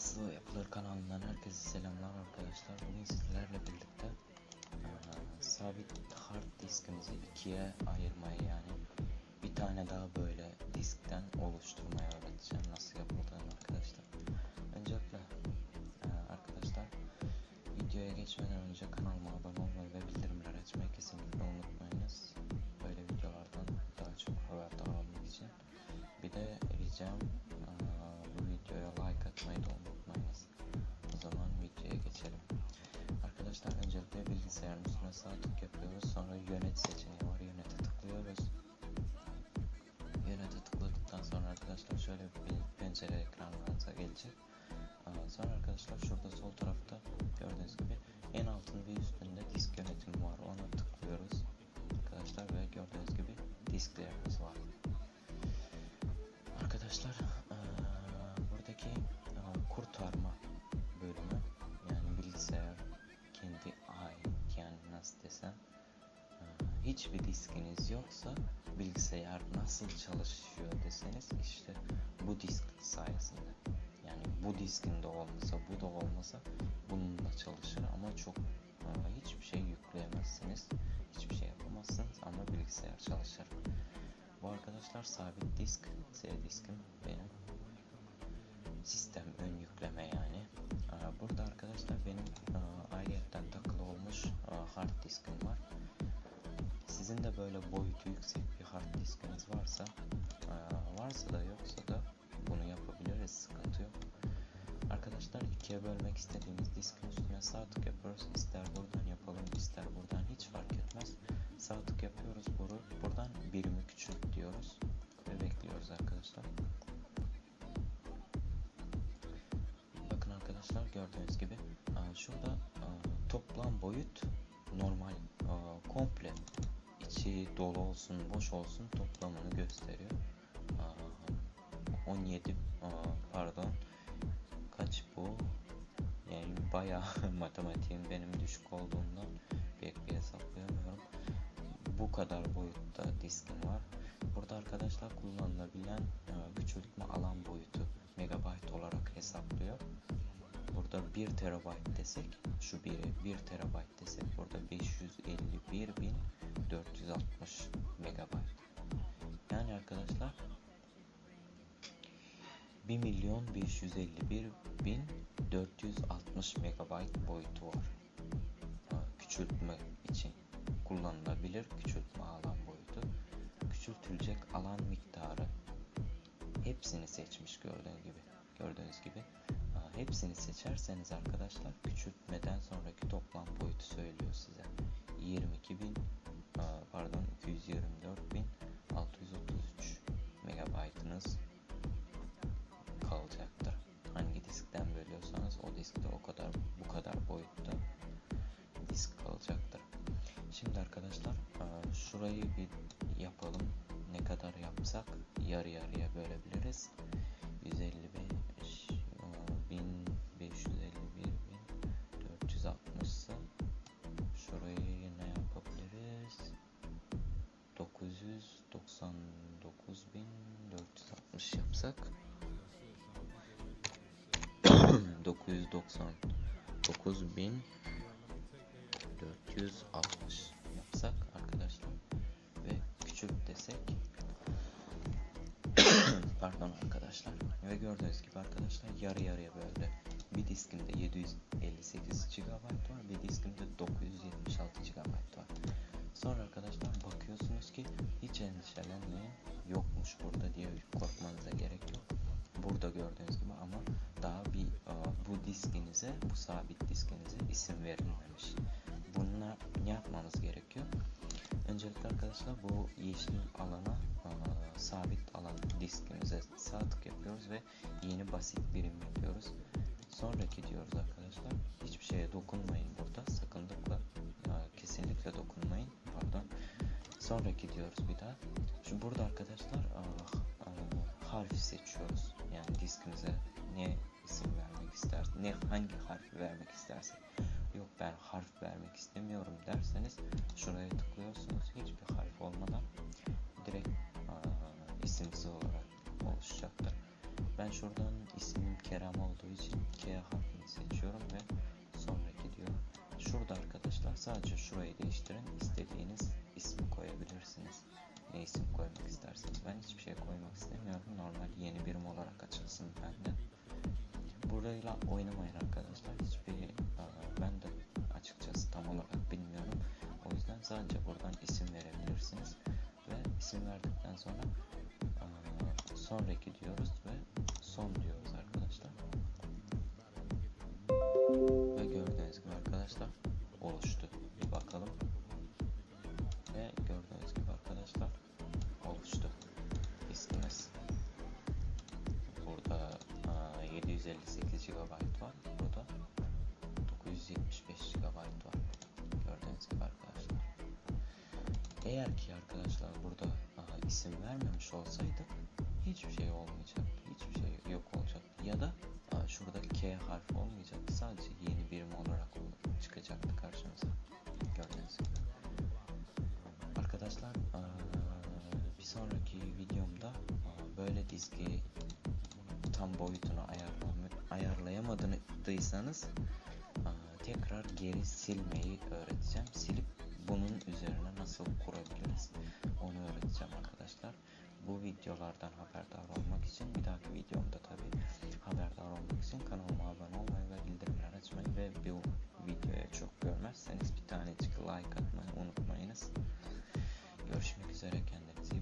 Nasıl Yapılır kanalından herkese selamlar arkadaşlar. Bugün sizlerle birlikte eee, sabit hard diskimizi ikiye ayırmayı yani bir tane daha böyle diskten oluşturmayı öğreteceğim. Nasıl yapıldığını arkadaşlar. Öncelikle eee, arkadaşlar videoya geçmeden önce kanalıma abone olmayı ve bildirimleri açmayı kesinlikle unutmayınız. Böyle videolardan daha çok haberdar olmak için. Bir de ricam bu videoya like atmayı da unutmayınız. Öncelikle bilgisayarın üstüne yapıyoruz. Sonra yönet seçeneği var. Yönete tıklıyoruz. Yönete tıkladıktan sonra arkadaşlar şöyle bir pencere ekranlarınıza gelecek. Aa, Sonra arkadaşlar şurada sol tarafta gördüğünüz gibi en altın ve üstünde disk yönetimi var. Ona tıklıyoruz. Arkadaşlar ve gördüğünüz gibi disklerimiz var. Arkadaşlar hiçbir diskiniz yoksa bilgisayar nasıl çalışıyor deseniz işte bu disk sayesinde yani bu diskin de olmasa bu da olmasa bununla çalışır ama çok eee, hiçbir şey yükleyemezsiniz hiçbir şey yapamazsınız ama bilgisayar çalışır. Bu arkadaşlar sabit disk, C diskim benim. Sistem ön yükleme yani. Aa, Burada arkadaşlar benim aa, ayrıyetten takılı olmuş hard diskim var. Sizin de böyle boyutu yüksek bir hard diskiniz varsa, varsa da yoksa da bunu yapabiliriz, sıkıntı yok. Arkadaşlar ikiye bölmek istediğimiz diskin üstüne sağ tık yapıyoruz. İster buradan yapalım, ister buradan hiç fark etmez. Sağ tık yapıyoruz bunu. Buradan birimi küçült diyoruz ve bekliyoruz arkadaşlar. Bakın arkadaşlar gördüğünüz gibi şurada toplam boyut normal komple içi dolu olsun boş olsun toplamını gösteriyor. Aa, 17 aa, pardon kaç bu? Yani bayağı matematiğim benim düşük olduğundan pek bir hesaplayamıyorum. Bu kadar boyutta diskim var. Burada arkadaşlar kullanılabilen küçültme alan boyutu megabayt olarak hesaplıyor. Burada 1 terabayt desek, şu biri 1 terabayt desek burada 551.460 megabayt. Yani arkadaşlar 1 milyon 551 bin 460 megabayt boyutu var. Küçültme için kullanılabilir küçültme alan boyutu. Küçültülecek alan miktarı hepsini seçmiş gördüğünüz gibi. Gördüğünüz gibi. Hepsini seçerseniz arkadaşlar küçültmeden sonraki toplam boyutu söylüyor size. 22 bin pardon 224 bin 633 megabaytınız kalacaktır. Hangi diskten bölüyorsanız o diskte o kadar bu kadar boyutta disk kalacaktır. Şimdi arkadaşlar eee, şurayı bir yapalım. Ne kadar yapsak yarı yarıya bölebiliriz. 155 999.460 yapsak. 999.460 yapsak arkadaşlar. Ve küçük desek. Pardon arkadaşlar. Ve gördüğünüz gibi arkadaşlar yarı yarıya böldü. Bir diskimde 758 GB var, bir diskimde 976 GB var. Sonra arkadaşlar bakıyorsunuz ki hiç endişelenmeyin yokmuş burada diye korkmanıza gerek yok. Burada gördüğünüz gibi ama daha bir e, bu diskinize, bu sabit diskinize isim verilmemiş. Bununla ne yapmamız gerekiyor? Öncelikle arkadaşlar bu yeşil alana e, sabit alan diskimize sağ tık yapıyoruz ve yeni basit birim yapıyoruz. Sonraki diyoruz arkadaşlar. Hiçbir şeye dokunmayın burada. Sakınlıkla e, kesinlikle dokunmayın. Pardon. Sonraki diyoruz bir daha. Şimdi burada arkadaşlar e, e, harfi seçiyoruz. Yani diskimize ne isim vermek istersek, ne hangi harfi vermek istersek. Yok ben harf vermek istemiyorum derseniz şuraya tıklıyorsunuz. Hiçbir harf olmadan direkt aa, isimsiz olarak oluşacaktır. Ben şuradan ismim Kerem olduğu için K harfini seçiyorum ve arkadaşlar sadece şurayı değiştirin. İstediğiniz ismi koyabilirsiniz. Ne isim koymak isterseniz. Ben hiçbir şey koymak istemiyorum. Normal yeni birim olarak açılsın bende. Burayla oynamayın arkadaşlar. Hiçbir e, ben de açıkçası tam olarak bilmiyorum. O yüzden sadece buradan isim verebilirsiniz. Ve isim verdikten sonra e, sonraki diyoruz ve son diyoruz arkadaşlar. Ve gördüğünüz gibi arkadaşlar oluştu. Bir bakalım. Ve gördüğünüz gibi arkadaşlar oluştu. İsmimiz. Burada aa, 758 GB var. Burada 975 GB var. Gördüğünüz gibi arkadaşlar. Eğer ki arkadaşlar burada aha, isim vermemiş olsaydık hiçbir şey olmayacak. Hiçbir şey yok olacak. Ya da aa, şuradaki K harfi olmayacaktı. Sadece yeni videomda aa, böyle dizgi tam boyutunu ayarlayamadıysanız aa, tekrar geri silmeyi öğreteceğim. Silip bunun üzerine nasıl kurabiliriz onu öğreteceğim arkadaşlar. Bu videolardan haberdar olmak için bir dahaki videomda tabi haberdar olmak için kanalıma abone olmayı ve bildirimleri açmayı ve bu videoya çok görmezseniz bir tanecik like atmayı unutmayınız. Görüşmek üzere kendinize.